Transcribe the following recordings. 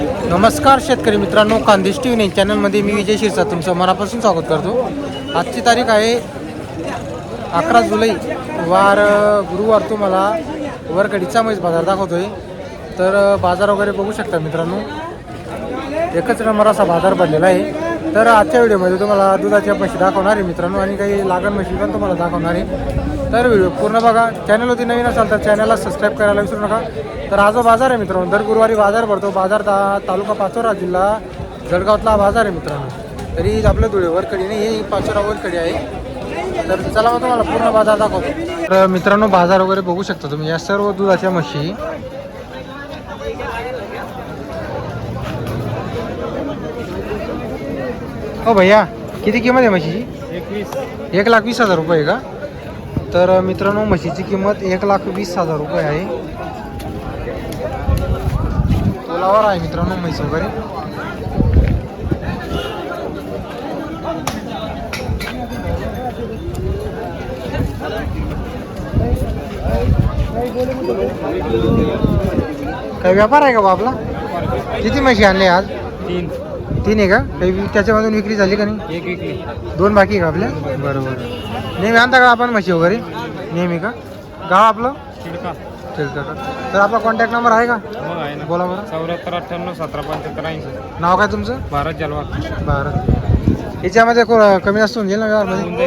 नमस्कार शेतकरी मित्रांनो खानदेश टी व्ही चॅनलमध्ये मी विजय शिरसा तुमचं मनापासून स्वागत करतो. आजची तारीख आहे अकरा जुलै. वार गुरुवार तुम्हाला वरकडीचा मैस बाजार दाखवतोय. तर बाजार वगैरे बघू शकता मित्रांनो. एकच नंबर असा बाजार भरलेला आहे. तर आजच्या व्हिडिओमध्ये तुम्हाला दुधाच्या म्हशी दाखवणार आहे मित्रांनो आणि काही लागण म्हशी पण तुम्हाला दाखवणार आहे. तर व्हिडिओ पूर्ण बघा. चॅनलवरती नवीन असाल तर चॅनलला सबस्क्राईब करायला विसरू नका. तर हा जो बाजार आहे मित्रांनो दर गुरुवारी बाजार भरतो. बाजार ता तालुका पाचोरा जिल्हा जळगावातला हा बाजार आहे मित्रांनो. तरी आपलं धुळे वरकडी नाही ही पाचोरा वरकडी आहे. तर चला मग तुम्हाला पूर्ण बाजार दाखवतो. तर मित्रांनो बाजार वगैरे बघू शकता तुम्ही. या सर्व दुधाच्या म्हशी. हो भैया किती किंमत आहे म्हशीची? एक लाख वीस हजार रुपये का? तर मित्रांनो म्हशीची किंमत एक लाख वीस हजार रुपये आहे. तोलावर आहे मित्रांनो म्हैस वगैरे. काही व्यापार आहे का बा आपला? किती म्हशी आणले आज? तीन. तीन आहे का? काही त्याच्यामधून विक्री झाली का नाही? एक विकली. दोन बाकी आहे का आपल्या? बरोबर. नेहमी आणता का आपण म्हशी वगैरे. नेहमी का? गाव आपलं? का? तर आपला कॉन्टॅक्ट नंबर आहे का? मग आहे ना. बोला बरं. चौऱ्याहत्तर अठ्ठ्याण्णव सतरा पंच्याहत्तर ऐंशी. नाव काय तुमचं? भारत जलवा बरं याच्यामध्ये को- कमी जास्त होऊन जाईल ना व्यवहारमध्ये.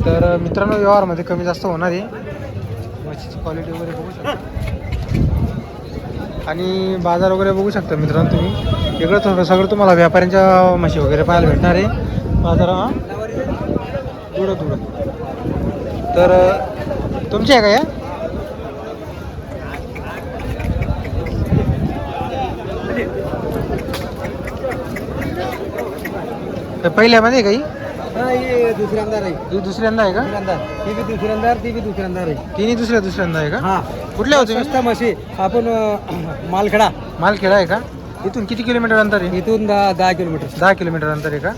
तर मित्रांनो व्यवहारमध्ये कमी जास्त होणार आहे. म्हशीची क्वालिटी वगैरे बघू शकता. आणि बाजार वगैरे बघू शकता मित्रांनो तुम्ही. इकडं थोडं सगळं तुम्हाला व्यापाऱ्यांच्या म्हशी वगैरे पाहायला भेटणार आहे. बाजार हा? थोडं थोडं तर तुमची आहे का या? पहिल्यामध्ये काही दुसऱ्यांदा आहे. ही दुसऱ्यांदा आहे का? ती बी दुसऱ्यांदा ती बी दुसऱ्यांदा आहे. तिन्ही दुसऱ्या दुसऱ्यांदा आहे का? हा. कुठल्या होते? म्हशी आपण मालखेडा. मालखेडा आहे का? इथून किती किलोमीटर अंतर आहे? इथून दहा दहा किलोमीटर. दहा किलोमीटर अंतर आहे का?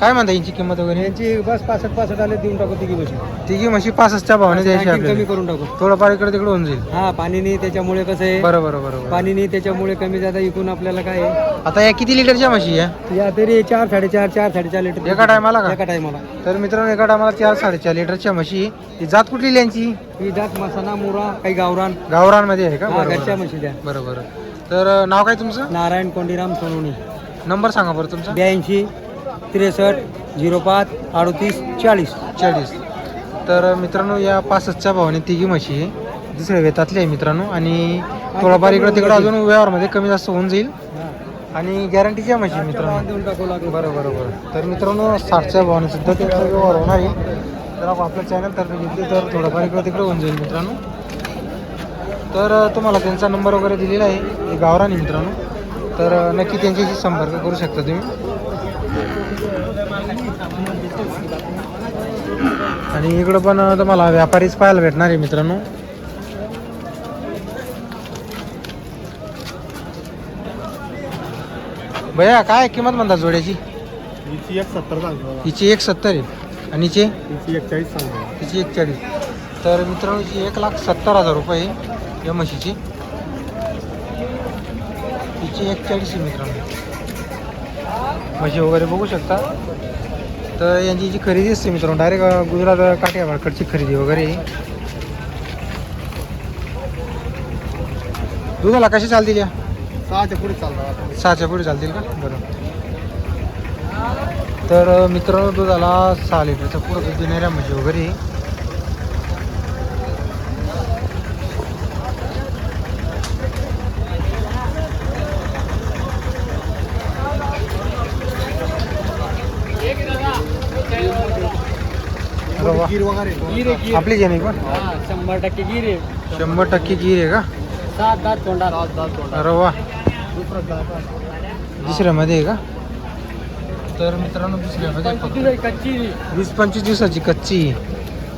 काय म्हणता यांची किंमत वगैरे? यांची बस पासष्ट पासष्ट आले देऊन टाकू तिघी म्हशी. तिघी म्हशी पासष्टच्या भावाने द्यायची कमी आपल्याला. करून टाकू. थोडंफार इकडे तिकडे होऊन जाईल. हा पाणी नाही त्याच्यामुळे कसं आहे? बरं बरं बरोबर. पाणी नाही त्याच्यामुळे कमी जादा इकून आपल्याला काय आहे? आता या किती लिटरच्या म्हशी आहे या तरी चार साडेचार चार साडेचार लिटर एका टायमाला का? एका टायमाला. तर मित्रांनो एका टायमाला चार साडेचार लिटरच्या म्हशी. ही जात कुठली यांची? ही जात मसाना मुरा काही गावरान. गावरांमध्ये आहे का? हा, घरच्या बरं म्हशी द्या. बरं बरं तर अं, नाव काय तुमचं? नारायण कोंडीराम सोनवणी. नंबर सांगा बरं तुमचा. ब्याऐंशी त्रेसष्ट झिरो पाच अडतीस चाळीस. चाळीस. तर मित्रांनो या पासष्टच्या भावाने तिघी म्हशी आहे. दुसऱ्या वेतातली आहे मित्रांनो. आणि थोडाफार इकडं तिकडं अजून व्यवहारमध्ये कमी जास्त होऊन जाईल. आणि गॅरंटीच्या म्हशी मित्रांनो. देऊन टाकू लागेल. बरं बरं बरं. तर मित्रांनो साठच्या भावाने सुद्धा त्यांचा व्यवहार होणार आहे. तर आपल्या चॅनल तर्फे घेतले तर थोडंफार इकडं तिकडं होऊन जाईल मित्रांनो. तर तुम्हाला त्यांचा नंबर वगैरे दिलेला आहे. गावरान मित्रांनो. तर नक्की त्यांच्याशी संपर्क करू शकता तुम्ही. आणि इकडं पण तुम्हाला व्यापारीच पाहायला भेटणार आहे मित्रांनो. भैया काय किंमत म्हणता जोड्याची? हिची एक सत्तर सांगतो हिची एक सत्तर आहे. आणि हिची? हिची एक चाळीस सांगतो हिची एक चाळीस. तर मित्रांनो हिची एक लाख सत्तर हजार रुपये आहे या म्हशीची. हिची एक चाळीस आहे मित्रांनो. म्हशी वगैरे बघू शकता. तर यांची जी खरेदी असते मित्रांनो डायरेक्ट गुजरात काठियावाडकडची खरेदी वगैरे. दुधाला कशी चालतील या? सहाच्या पुढे चालतो सहाच्या पुढे चालतील का? बरं. तर मित्रांनो दुधाला सहा लिटरच्या पुढं दूध देणाऱ्या म्हशी वगैरे आहे. रवा. गिर वगैरे. गिर गिर. आपली जेणे पण शंभर टक्के गिर आहे. शंभर टक्के गिर आहे का? सात दात तोंडा सात दात तोंडा. अरे वा. दुसरं दुसऱ्यामध्ये आहे का? तर मित्रांनो दुसऱ्यामध्ये फक्त कच्ची. वीस पंचवीस दिवसाची कच्ची.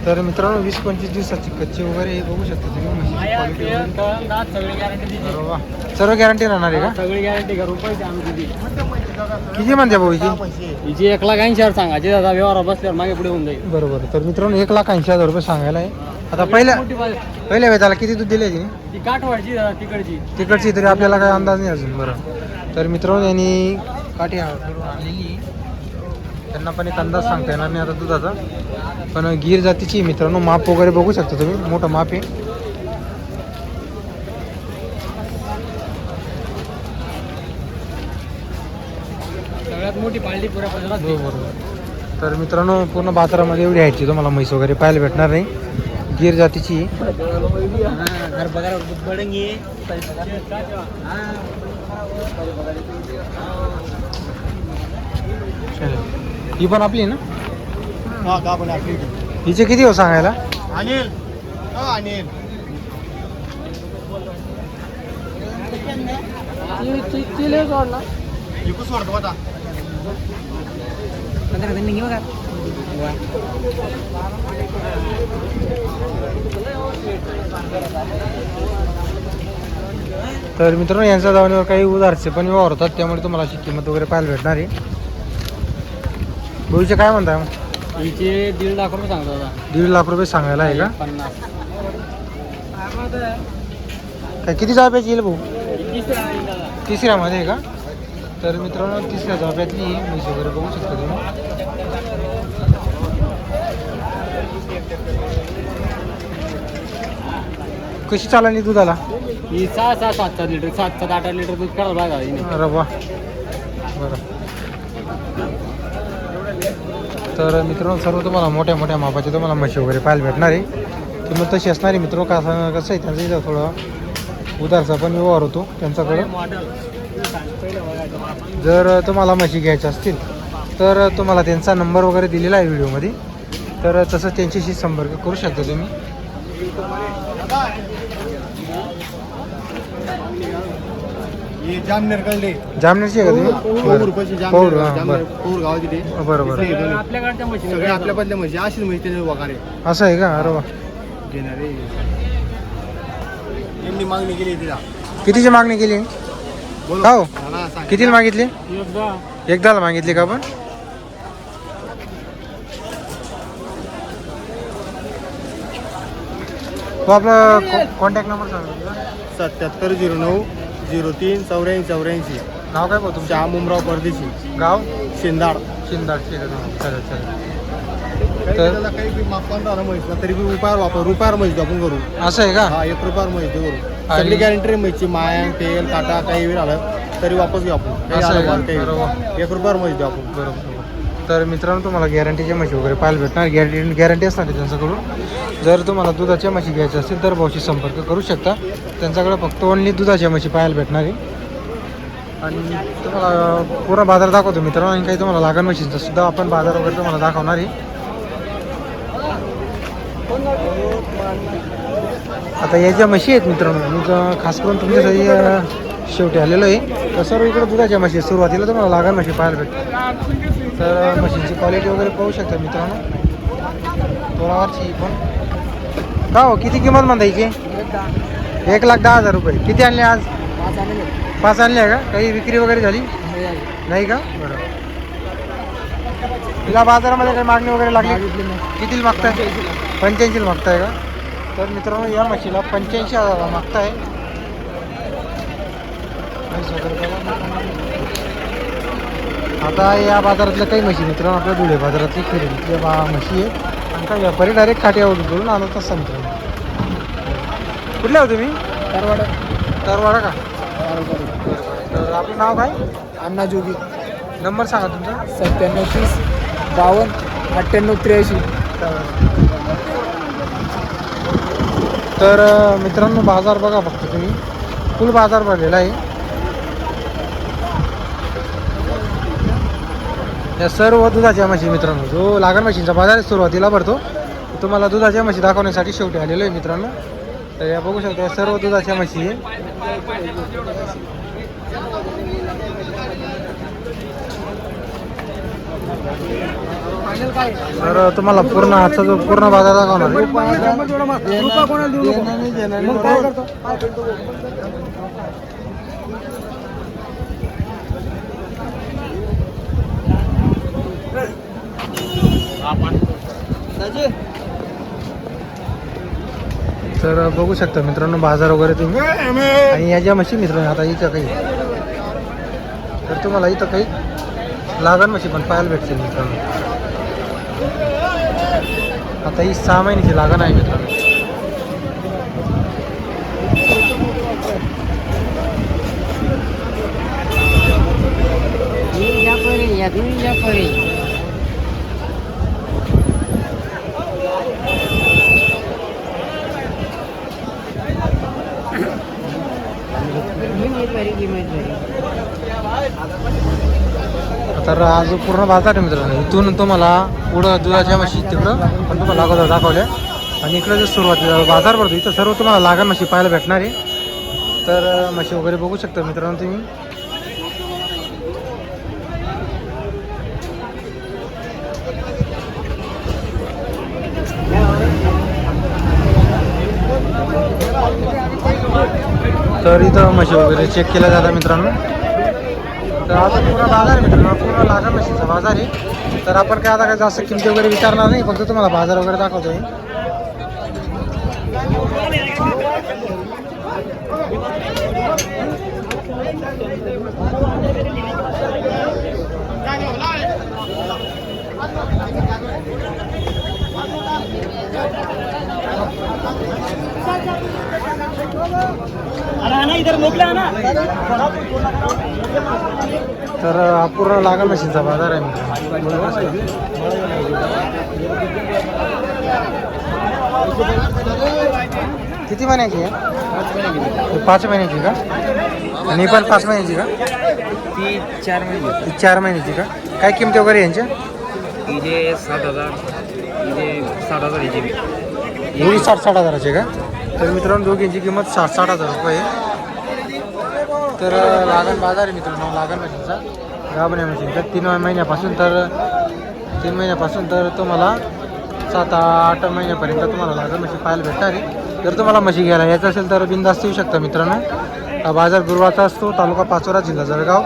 तर मित्रांनो वीस पंचवीस दिवसाची कच्ची वगैरे हे बघू शकता तुम्ही. दात सगळी गॅरंटी सर्व राहणार आहे का? सगळी गॅरंटी का रुपये किती म्हणते भाऊ हिची? एक लाख ऐंशी हजार सांगायची दादा व्यवहार बसल्यावर मागे पुढे होऊन जाईल. बरोबर तर मित्रांनो एक लाख ऐंशी हजार रुपये सांगायला आहे. आता पहिल्या पहिल्या वेळेला किती दूध दिले तिने? ती काठवाडची दादा तिकडची. तिकडची तरी आपल्याला काही अंदाज नाही अजून बरं. तर मित्रांनो यांनी काठी आहे. त्यांना पण एक अंदाज सांगता येणार नाही आता दुधाचा. पण गीर जातीची मित्रांनो माप वगैरे बघू शकता तुम्ही. मोठं माप आहे. मोठी पाळली हो बरोबर. तर मित्रांनो पूर्ण बाजारामध्ये एवढी आहे तुम्हाला म्हैस वगैरे पाहायला भेटणार नाही. गीर जातीची. ही पण आपली आहे ना? हिचे किती हो सांगायला? अनिल. अनिल. एकूच वाढतो आता तर मित्रांनो यांच्या दावणीवर काही उधारचे पण व्यवहार होतात त्यामुळे तुम्हाला अशी किंमत वगैरे पाहायला भेटणार आहे. भविष्य काय म्हणताय? मग हिचे दीड लाख रुपये सांगतो दीड लाख रुपये सांगायला आहे का? पन्नास. काय किती जाब्याची येईल भाऊ. तिसऱ्यामध्ये आहे का? तर मित्रांनो तिसऱ्या जाब्यातली म्हैस वगैरे बघू शकता तुम्ही. कशी चालली दुधाला? ही सहा सहा सात सात लिटर सात सात आठ आठ लिटर दूध पाहिजे दादा हिने. अरे वा. बरं. तर मित्रांनो सर्व तुम्हाला मोठ्या मोठ्या मापाचे तुम्हाला म्हशी वगैरे पाहायला भेटणार आहे. किंमत तशी असणारी मित्र कसं कसं आहे त्यांचं इथं थोडं उधारचा पण व्यवहार होतो त्यांच्याकडं. जर तुम्हाला म्हशी घ्यायच्या असतील तर तुम्हाला त्यांचा नंबर वगैरे दिलेला आहे व्हिडिओमध्ये. तर तसं त्यांच्याशी संपर्क करू शकता तुम्ही. जामनेर कळले जामनेरची आहे का रुपयाची. पौर, हां, जामनेर बरं. पौर गावाची ते. बरं बरं. हे दोन्ही. आपल्याकडच्या मशीन सगळे आपल्या बदल्या म्हणजे अशीच म्हणजे त्याने वगारे असं आहे का? अरे वा. घेणारे यांनी मागणी केली तिला. कितीची मागणी केली? बोलो. हो? हा, सांग. कितीला मागितली? एकदा. एकदाला मागितली का आपण? तो आपला कॉन्टॅक्ट नंबर सांगा. सत्याहत्तर झिरो नऊ झिरो तीन चौऱ्याऐंशी चौऱ्याऐंशी. नाव काय भाऊ तुमचं? श्याम उमराव परदेशी. गाव? शेंदाड. शिंदाड ठीक आहे चालेल चालेल. काही तर- त्याला काही बी मापन झालं म्हैसला तरी बी रुपयावर वापर रुपयावर म्हैस आपण करू. असं आहे का? हा एक रुपयावर म्हैस देऊ करू. आणि- सगळी गॅरंटी म्हैसची माया तेल काटा काही आलं तरी वापस घेऊ आपण. काही असं आहे आलं का? माल काही बरोबर. एक रुपयावर म्हैस देऊ आपण. बरोबर. तर मित्रांनो तुम्हाला गॅरंटीच्या म्हशी वगैरे पाहायला भेटणार. गॅरंटी गॅरंटी असणार आहे त्यांच्याकडून. जर तुम्हाला दुधाच्या म्हशी घ्यायच्या असतील तर भाऊशी संपर्क करू शकता. त्यांच्याकडे फक्त ओनली दुधाच्या म्हशी पाहायला भेटणार आहे. आणि तुम्हाला पूर्ण बाजार दाखवतो मित्रांनो. आणि काही तुम्हाला लागण म्हशींचा सुद्धा आपण बाजार वगैरे तुम्हाला दाखवणार आहे. आता या ज्या म्हशी आहेत मित्रांनो मी खास करून तुमच्यासाठी शेवटी आलेलो आहे. तर सर्व इकडे दुधाच्या म्हशी सुरुवातीला तुम्हाला लागण म्हशी पाहायला भेटतात तर मशीनची क्वालिटी वगैरे पाहू शकता मित्रांनो. तोरावरची पण. का हो किती किंमत म्हणतायची एक लाख दहा हजार रुपये. किती आणले आज? पाच आणले का? काही विक्री वगैरे झाली? नाही का? बरं तिला बाजारामध्ये काही मागणी वगैरे लागली? किती मागताय? पंच्याऐंशी मागताय का? तर मित्रांनो या म्हशीला पंच्याऐंशी हजार मागताय. आता या बाजारातल्या काही म्हशी मित्रांनो आपल्या धुळे बाजारातली खरेदीतल्या बा म्हशी आहे. आणि काही व्यापारी डायरेक्ट खाट्यावर बोलून आणत तसा मित्रांनो कुठले हो तुम्ही? तरवाडा. तरवाडा का? तर आपलं नाव काय? अण्णा जोगी. नंबर सांगा तुमचा. सत्त्याण्णव तीस बावन्न अठ्ठ्याण्णव त्र्याऐंशी. तर मित्रांनो बाजार बघा फक्त तुम्ही. फुल बाजार भरलेला आहे. या सर्व दुधाच्या म्हशी मित्रांनो जो लागण म्हशींचा बाजार सुरुवातीला भरतो तुम्हाला दुधाच्या म्हशी दाखवण्यासाठी शेवटी आलेलो आहे मित्रांनो. तर या बघू शकता या सर्व दुधाच्या म्हशी तर तुम्हाला पूर्ण आजचा जो पूर्ण बाजार दाखवणार तर बघू शकता मित्रांनो बाजार वगैरे तुम्ही आणि या ज्या म्हशी मित्रांनो आता इथं काही. तर तुम्हाला इथं काही लागण म्हशी पण पाहायला भेटतील मित्रांनो. आता ही सहा महिन्याची लागण आहे मित्रांनो. तर आज पूर्ण बाजार आहे मित्रांनो. इथून तुम्हाला पुढं दुधाच्या म्हशी तिकडं पण तुम्हाला अगोदर दाखवल्या आणि इकडं जे सुरुवातीला बाजार भरतो. इथं सर्व तुम्हाला लागण म्हशी पाहायला भेटणार आहे. तर म्हशी वगैरे बघू शकता मित्रांनो तुम्ही. तर इथं म्हशी वगैरे चेक केल्या जातात मित्रांनो. तर आता पूर्ण बाज़ार आहे मित्रांनो पूर्ण लागण म्हशीचा बाज़ार आहे. तर आपण काय आता काय जास्त किमती वगैरे विचारणार नाही फक्त तुम्हाला बाज़ार वगैरे दाखवतोय. तर हा पूर्ण लागण म्हशीचा बाजार आहे किती महिन्याची आहे? पाच महिन्याची का? आणि पण पाच महिन्याची का? ती चार महिने ही चार महिन्याची का? काय किमती वगैरे यांच्या इथे सात हजार इथे सात हजार याची साठ साठ हजाराचे का? तर मित्रांनो दोघींची किंमत साठ साठ हजार रुपये तर लागण बाजार आहे मित्रांनो लागण मशीनचा. गाभण्या मशीनचा. तीन महिन्यापासून तर तीन महिन्यापासून तर तुम्हाला सात आठ महिन्यापर्यंत तुम्हाला लागण मशीन पाहायला भेटणार आहे. जर तुम्हाला म्हशी घ्यायला यायचं असेल तर बिंदास्त येऊ शकता मित्रांनो. हा बाजार गुरुवाचा असतो तालुका पाचोरा जिल्हा जळगाव.